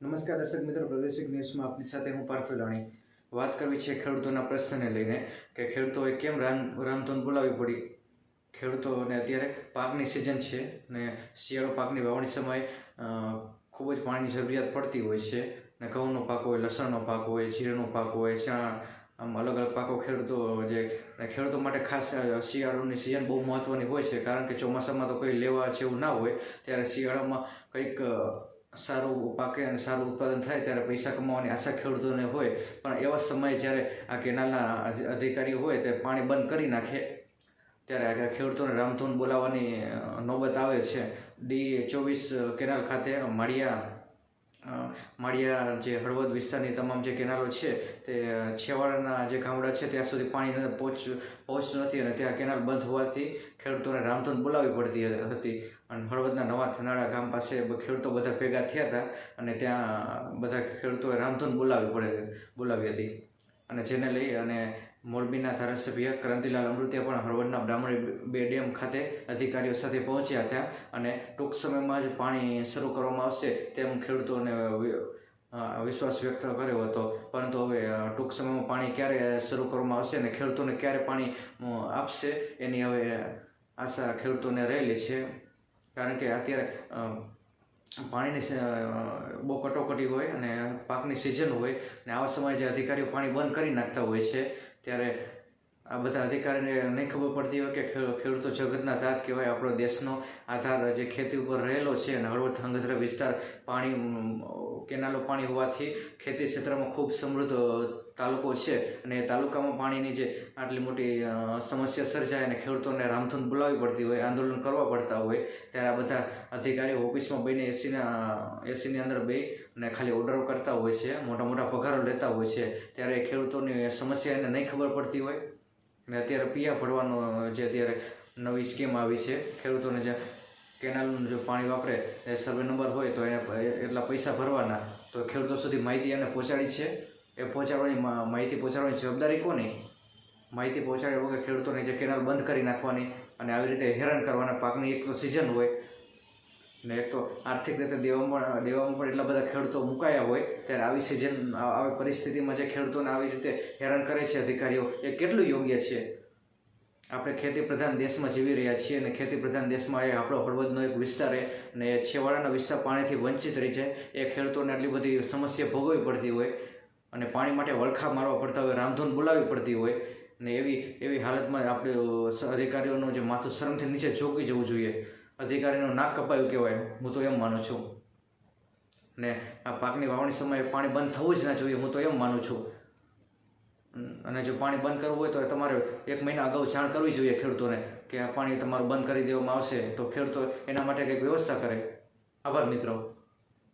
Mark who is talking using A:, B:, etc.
A: નમસ્કાર દર્શક મિત્રો, પ્રાદેશિક ન્યૂઝમાં આપની સાથે હું પાર્થ લાણી વાત કરવી છે ખેડૂતોના પ્રશ્નને લઈને કે ખેડૂતોએ કેમ રામ રામધૂન બોલાવવી પડી? ખેડૂતોને અત્યારે પાકની સિઝન છે ને શિયાળો પાકની વાવણી સમયે ખૂબ જ પાણીની જરૂરિયાત પડતી હોય છે ને ઘઉંનો પાક હોય, લસણનો પાક હોય, જીરાનો પાક હોય, ચણા, આમ અલગ અલગ પાકો ખેડૂતો જે ખેડૂતો માટે ખાસ શિયાળોની સિઝન બહુ મહત્ત્વની હોય છે. કારણ કે ચોમાસામાં તો કંઈ લેવા જેવું ના હોય, ત્યારે શિયાળામાં કંઈક સારું પાકે અને સારું ઉત્પાદન થાય ત્યારે પૈસા કમાવાની આશા ખેડૂતોને હોય. પણ એવા સમયે જ્યારે આ કેનાલના અધિકારીઓ હોય તે પાણી બંધ કરી નાખે, ત્યારે આ ખેડૂતોને રામધૂન બોલાવવાની નોબત આવે છે. ડી ચોવીસ કેનાલ ખાતે, માળિયા માળિયા જે હળવદ વિસ્તારની તમામ જે કેનાલો છે, તે છેવાડાના જે ગામડા છે, ત્યાં સુધી પાણી પહોંચ પહોંચતું નથી અને ત્યાં કેનાલ બંધ હોવાથી ખેડૂતોને રામધૂન બોલાવવી પડતી હતી. અને હળવદના નવા થનાળા ગામ પાસે ખેડૂતો બધા ભેગા થયા હતા અને ત્યાં બધા ખેડૂતોએ રામધૂન બોલાવવી પડે, બોલાવી હતી. અને જેને લઈ અને મોરબીના ધારાસભ્ય ક્રાંતિલાલ અમૃતિયા પણ હળવદના બ્રાહ્મણી બે ડેમ ખાતે અધિકારીઓ સાથે પહોંચ્યા હતા અને ટૂંક સમયમાં જ પાણી શરૂ કરવામાં આવશે તેમ ખેડૂતોને વિશ્વાસ વ્યક્ત કર્યો હતો. પરંતુ હવે ટૂંક સમયમાં પાણી ક્યારે શરૂ કરવામાં આવશે અને ખેડૂતોને ક્યારે પાણી આપશે એની હવે આશા ખેડૂતોને રહેલી છે. કારણ કે અત્યારે પાણીની બહુ કટોકટી હોય અને પાકની સિઝન હોય અને આવા સમયે જે અધિકારીઓ પાણી બંધ કરી નાખતા હોય છે ત્યારે આ બધા અધિકારીને નહીં ખબર પડતી હોય કે ખેડૂતો જગતના ધાત કહેવાય. આપણો દેશનો આધાર જે ખેતી ઉપર રહેલો છે અને હળવદ ધંગધ્રા વિસ્તાર પાણી કેનાલો પાણી હોવાથી ખેતી ક્ષેત્રમાં ખૂબ સમૃદ્ધ તાલુકો છે. અને તાલુકામાં પાણીની જે આટલી મોટી સમસ્યા સર્જાય અને ખેડૂતોને રામધૂન બોલાવવી પડતી હોય, આંદોલન કરવા પડતા હોય, ત્યારે આ બધા અધિકારીઓ ઓફિસમાં બેને એસીના, એસીની અંદર બે અને ખાલી ઓર્ડરો કરતા હોય છે મોટા મોટા પગારો લેતા હોય છે. ત્યારે ખેડૂતોની સમસ્યા એને નહીં ખબર પડતી હોય. અને અત્યારે પિયા ભરવાનો જે અત્યારે નવી સ્કીમ આવી છે, ખેડૂતોને જે કેનાલનું જો પાણી વાપરે, એ સર્વે નંબર હોય તો એને એટલા પૈસા ભરવાના. તો ખેડૂતો સુધી માહિતી એને પહોંચાડી છે. એ પહોંચાડવાની માહિતી પહોંચાડવાની જવાબદારી કોની? માહિતી પહોંચાડ્યા વગર ખેડૂતોને જે કેનાલ બંધ કરી નાખવાની અને આવી રીતે હેરાન કરવાના પાકની એક સિઝન હોય ને એક તો આર્થિક રીતે દેવામાં દેવામાં પણ એટલા બધા ખેડૂતો મુકાયા હોય, ત્યારે આવી સિઝન આવી પરિસ્થિતિમાં જે ખેડૂતોને આવી રીતે હેરાન કરે છે અધિકારીઓ, એ કેટલું યોગ્ય છે? આપણે ખેતી પ્રધાન દેશમાં જીવી રહ્યા છીએ અને ખેતી પ્રધાન દેશમાં એ આપણો હળવદનો એક વિસ્તાર છે અને છેવાડાનો વિસ્તાર પાણીથી વંચિત રહી જાય. એ ખેડૂતોને આટલી બધી સમસ્યા ભોગવવી પડતી હોય અને પાણી માટે વલખા મારવા પડતા હોય, રામધૂન બોલાવવી પડતી હોય ને એવી એવી હાલતમાં આપણે અધિકારીઓનું જે માથું શરમથી નીચે ચોકી જવું જોઈએ. અધિકારીનું નાક કપાયું કહેવાય. હું તો એમ માનું છું. ને આ પાકની વાવણી સમયે પાણી બંધ થવું જ ના જોઈએ, હું તો એમ માનું છું. અને જો પાણી બંધ કરવું હોય તો તમારે એક મહિના અગાઉ જાણ કરવી જોઈએ ખેડૂતોને કે આ પાણી તમારું બંધ કરી દેવામાં આવશે. તો ખેડૂતો એના માટે કંઈક વ્યવસ્થા કરે. આભાર મિત્રો.